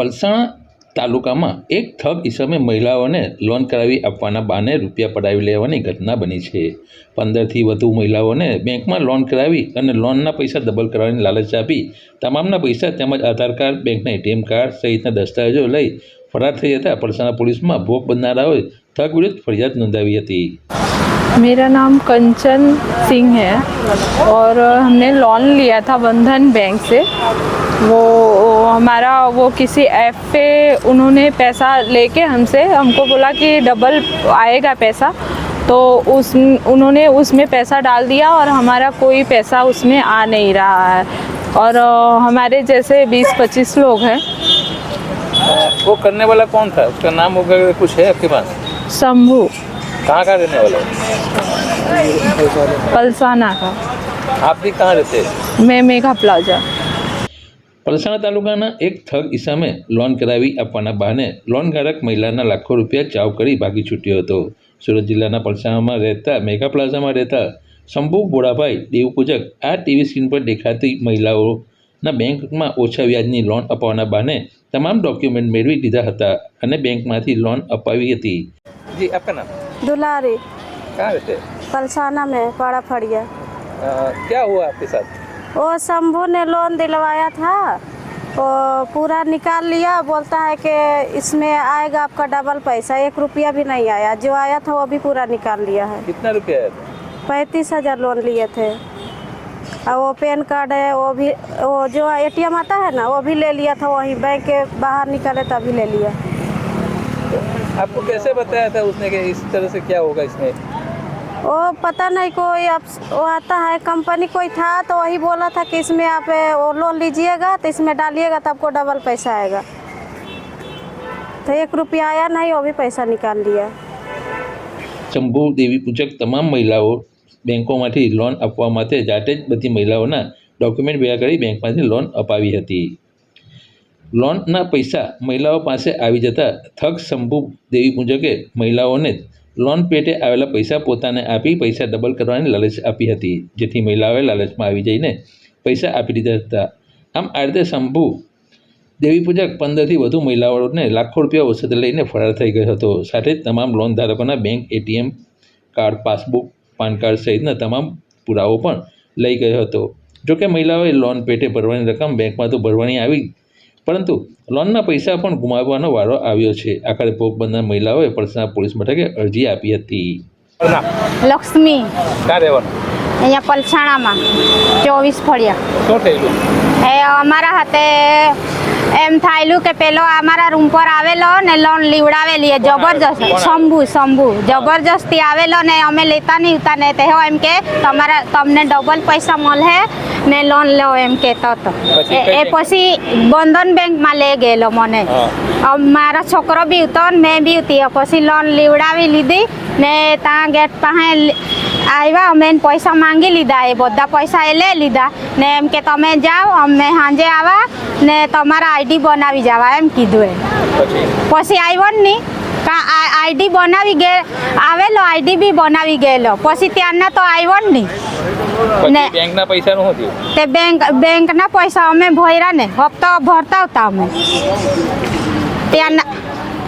પલસાણા તાલુકામાં એક ઠગ ઈસમે મહિલાઓને લોન કરાવી આપવાના બહાને રૂપિયા પડાવી લેવાની ઘટના બની છે પંદરથી વધુ મહિલાઓને બેંકમાં લોન કરાવી અને લોનના પૈસા ડબલ કરવાની લાલચ આપી તમામના પૈસા તેમજ આધાર કાર્ડ બેંકના એટીએમ કાર્ડ સહિતના દસ્તાવેજો લઈ ફરાર થઈ જતા પલસાણા પોલીસમાં ભોગ બનનારાઓએ ઠગ વિરુદ્ધ ફરિયાદ નોંધાવી હતી मेरा नाम कंचन सिंह है और हमने लोन लिया था बंधन बैंक से वो हमारा वो किसी ऐप पे उन्होंने पैसा लेके हमसे हमको बोला कि डबल आएगा पैसा। तो उस उन्होंने उसमें पैसा डाल दिया और हमारा कोई पैसा उसमें आ नहीं रहा है। और हमारे जैसे बीस पच्चीस लोग हैं। वो करने वाला कौन था? उसका नाम वगैरह कुछ है आपके पास? शंभू। कहाँ का रहने वाला? पलसाना का। आप भी कहाँ रहते? मैं मेघा प्लाजा। પલસાણા તાલુકાના એક ઠગ ઈસામે લોન કરાવી આપવાના બહાને લોન ધારક મહિલાના લાખો રૂપિયા ચાવ કરી ભાગી છૂટ્યો હતો સુરત જિલ્લાના પલસાણામાં રહેતા મેઘા પ્લાઝામાં રહેતા શંભુ બોડાભાઈ દેવપૂજક આ ટીવી સ્ક્રીન પર દેખાતી મહિલાઓના બેંકમાં ઓછા વ્યાજની લોન અપાવવાના બહાને તમામ ડોક્યુમેન્ટ મેળવી દીધા હતા અને બેંકમાંથી લોન અપાવી હતી જી આપકા નામ दुलारी कहाँ रहते पलसाना में पाड़ा फड़िया क्या हुआ आपके साथ वो शंभू ने लोन दिलवाया था वो पूरा निकाल लिया बोलता है कि इसमें आएगा आपका डबल पैसा एक रुपया भी नहीं आया जो आया था वो भी पूरा निकाल लिया है। कितना रुपया है पैंतीस हज़ार लोन लिए थे। और वो पैन कार्ड है वो भी वो जो एटीएम आता है ना वो भी ले लिया था वहीं बैंक के बाहर निकाले तभी ले लिया। आपको कैसे बताया था उसने कि इस तरह से क्या होगा इसमें? वो पता नहीं कोई अब वो आता है कंपनी कोई था तो वही बोला था कि इसमें आप ए, वो लोन लीजिएगा तो इसमें डालिएगा तो आपको डबल पैसा आएगा तो एक रुपया आया नहीं वो भी पैसा निकाल लिया શંભુ દેવી પૂજક તમામ મહિલાઓ બેંકોમાંથી લોન આપવા માટે જાતે જ બધી મહિલાઓના ડોક્યુમેન્ટ ભેગા કરી બેંકમાંથી લોન અપાવી હતી લોનના પૈસા મહિલાઓ પાસે આવી જતા થગ શંભુ દેવી પૂજકે મહિલાઓને લોન પેટે આવેલા પૈસા પોતાને આપી પૈસા ડબલ કરવાની લાલચ આપી હતી. જેથી મહિલાઓએ લાલચમાં આવી જઈને પૈસા આપી દીધા હતા. આમ આ રીતે શંભુ દેવી પૂજક પંદરથી વધુ મહિલાઓને લાખો રૂપિયા વસત લઈને ફરાર થઈ ગયો હતો. સાથે જ તમામ loan ધારકોના bank, ATM card, passbook, PAN card સહિતના તમામ પુરાવો પણ લઈ ગયો હતો. જોકે મહિલાઓએ લોન પેટે ભરવાની રકમ બેંકમાં તો ભરવાની આવી પરંતુ લોનના પૈસા પણ ગુમાવવાનો વારો આવ્યો છે. આખરે પોરબંદર મહિલાઓએ પલસાણા પોલીસ મથકે અરજી આપી હતી. લક્ષ્મી. અહીંયા પલસાણામાં. ચોવીસ ફળિયા. શું થયેલું? એ અમારા હાથે એમ થાયેલું કે પેલો અમારા રૂમ પર આવેલો ને લોન લીવડાવેલી જબરજસ્ત. શંભુ શંભુ. જબરજસ્તી આવેલો ને અમે લેતા નહીં ઉતા ને તે એમ કે તમારા તમને ડબલ પૈસા મળે ને લોન લો એમ કહેતો હતો. એ-? પછી બંધન બેંકમાં લઈ ગયેલો મને. મારો છોકરો બી હતો ને મેં બી હતી પછી લોન લીવડાવી લીધી ને ત્યાં ગેટ પાસે આવ્યા અમે પૈસા માંગી લીધા એ બધા પૈસા એ લઈ લીધા. ને એમ કે તમે જાઓ અમે સાંજે આવા ને તમારા આઈડી બનાવી જવા. એમ કીધું એ. પછી? આવ્યો જ નહીં. આઈડી બનાવી ગે આવેલો આઈડી બી બનાવી ગયેલો. પછી ત્યારના તો આવ્યો જ નહીં. ને- બેંકના તે બેંક બેંકના પૈસા અમે ભર્યા ને હપ્તો ભરતા હતા અમે. ત્યારના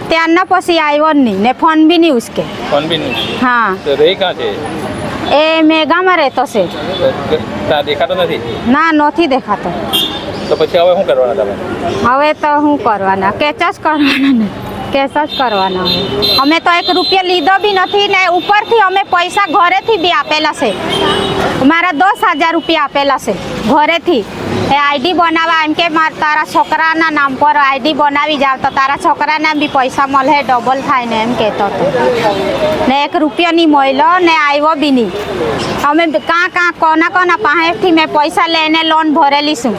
ત્યારના પછી આવ્યો જ નહીં ને ફોન બી નહીં ઉસકે. ફોન બી નહીં હા. રહી કાં છે? એ મેઘામાં રહેતો છે. ના દેખાતો નથી? ના નથી દેખાતો. તો પછી હવે શું કરવાના તમે? હવે તો શું કરવાના? કેચ જ કરવાના ને. કેસ જ કરવાના અમે તો એક રૂપિયા લીધો બી નથી ને ઉપરથી અમે પૈસા ઘરેથી બી આપેલા છે. મારા દસ હજાર રૂપિયા આપેલા છે ઘરેથી. એ આઈડી બનાવવા એમ કે તારા છોકરાના નામ પર આઈડી બનાવી જાવ તો તારા છોકરાના બી પૈસા મળે ડબલ થાય ને એમ કહેતો હતો. ને એક રૂપિયો નહીં મળ્યો ને આવ્યો બી નહીં. અમે કાં કાં, કોના કોના પાસેથી મેં પૈસા લઈને લોન ભરેલી છું.